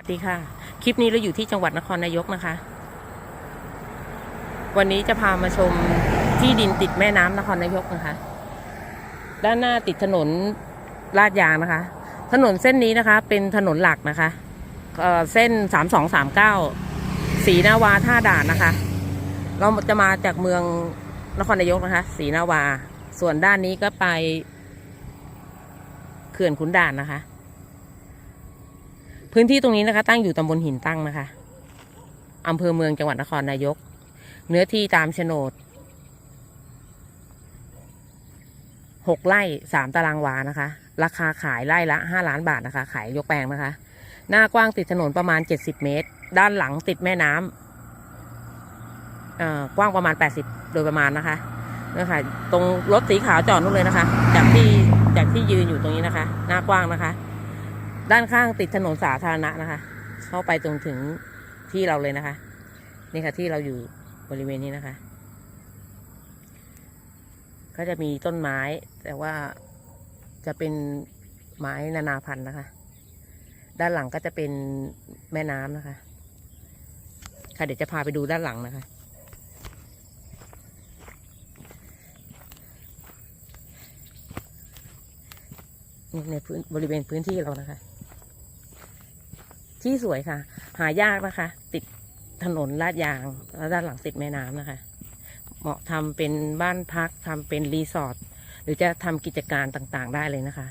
สวัสดีค่ะ คลิปนี้เราอยู่ที่จังหวัดนครนายกนะคะ วันนี้จะพามาชมที่ดินติดแม่น้ำนครนายกนะคะ ด้านหน้าติดถนนลาดยางนะคะ ถนนเส้นนี้นะคะ เป็นถนนหลักนะคะเเส้นสามสองสามเก้าสีนาวาท่าด่านนะคะ เราจะมาจากเมืองนครนายกนะคะ สีนาวา ส่วนด้านนี้ก็ไปเขื่อนขุนด่านนะคะ พื้นที่ตรงนี้นะคะ ตั้งอยู่ตำบลหินตั้งนะคะอำเภอเมืองจังหวัดนครนายก เนื้อที่ตามโฉนดหกไร่สามตารางวานะคะ ราคาขายไร่ละห้าล้านบาทนะคะ ขายยกแปลงนะคะ หน้ากว้างติดถนนประมาณเจ็ดสิบเมตร ด้านหลังติดแม่น้ำเอ่อกว้างประมาณแปดสิบโดยประมาณนะคะนะคะตรงรถสีขาวจอดนู่นเลยนะคะ จากที่จากที่ยืนอยู่ตรงนี้นะคะ หน้ากว้างนะคะ ด้านข้างติดถนนสาธารณะนะคะ เข้าไปตรงถึงที่เราเลยนะคะ นี่ค่ะที่เราอยู่บริเวณนี้นะคะ ก็จะมีต้นไม้ แต่ว่าจะเป็นไม้นานาพันธุ์นะคะ ด้านหลังก็จะเป็นแม่น้ำนะคะ ค่ะเดี๋ยวจะพาไปดูด้านหลังนะคะ ในพื้นบริเวณพื้นที่เรานะคะ ที่สวยค่ะ หายากนะคะ ติดถนนลาดยางแล้วด้านหลังติดแม่น้ำนะคะ เหมาะทำเป็นบ้านพักทำเป็นรีสอร์ทหรือจะทำกิจการต่างๆได้เลยนะคะ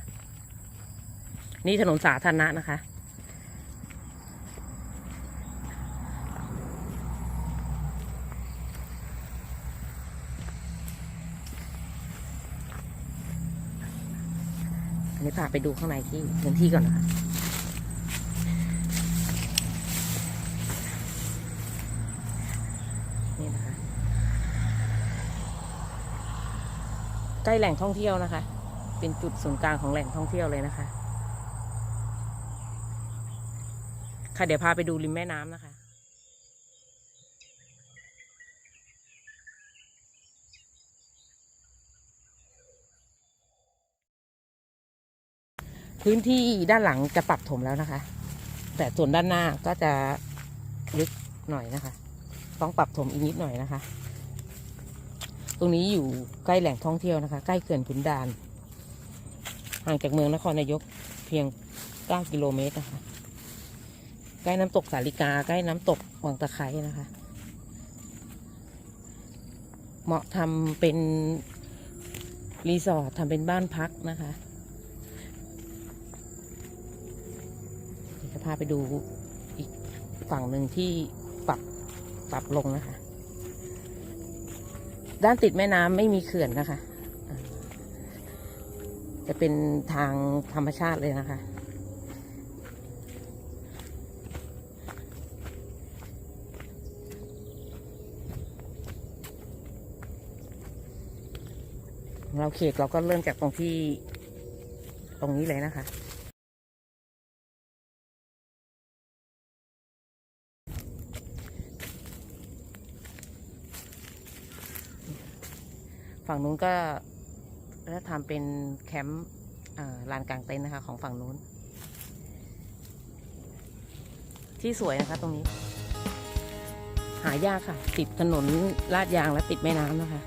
นี่ถนนสาธารณะนะคะ อันนี้พาไปดูข้างในที่พื้นที่ก่อนนะคะ นี่นะคะ ใกล้แหล่งท่องเที่ยวนะคะ เป็นจุดศูนย์กลางของแหล่งท่องเที่ยวเลยนะคะ ค่ะเดี๋ยวพาไปดูริมแม่น้ำนะคะพื้นที่ด้านหลังจะปรับถมแล้วนะคะ แต่ส่วนด้านหน้าก็จะลึกหน่อยนะคะ ต้องปรับถมอีกนิดหน่อยนะคะ ตรงนี้อยู่ใกล้แหล่งท่องเที่ยวนะคะ ใกล้เขื่อนขุนด่าน ห่างจากเมืองนครนายกเพียง 9 กิโลเมตรนะคะ ใกล้น้ำตกสาลิกา ใกล้น้ำตกวังตะไคร้นะคะ เหมาะทำเป็นรีสอร์ททำเป็นบ้านพักนะคะเดี๋ยวจะพาไปดูอีกฝั่งหนึ่งที่ปรับปรับลงนะคะ ด้านติดแม่น้ำไม่มีเขื่อนนะคะ จะเป็นทางธรรมชาติเลยนะคะ เราเขตเราก็เริ่มจากตรงที่ตรงนี้เลยนะคะ ฝั่งนู้นก็จะทำเป็นแคมป์ลานกลางเต็นท์นะคะของฝั่งนู้น ที่สวยนะคะตรงนี้ หายากค่ะ ติดถนนลาดยางและติดแม่น้ำนะคะ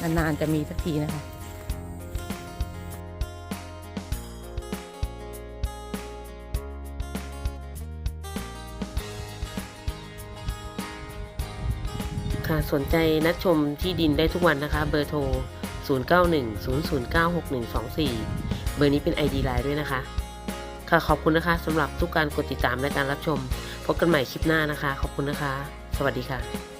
นานๆจะมีสักทีนะคะ ค่ะสนใจนัดชมที่ดินได้ทุกวันนะคะ เบอร์โทร 0910096124 เบอร์นี้เป็น ID ไลน์ด้วยนะคะ ค่ะขอบคุณนะคะสำหรับทุกการกดติดตามและการรับชม พบกันใหม่คลิปหน้านะคะ ขอบคุณนะคะ สวัสดีค่ะ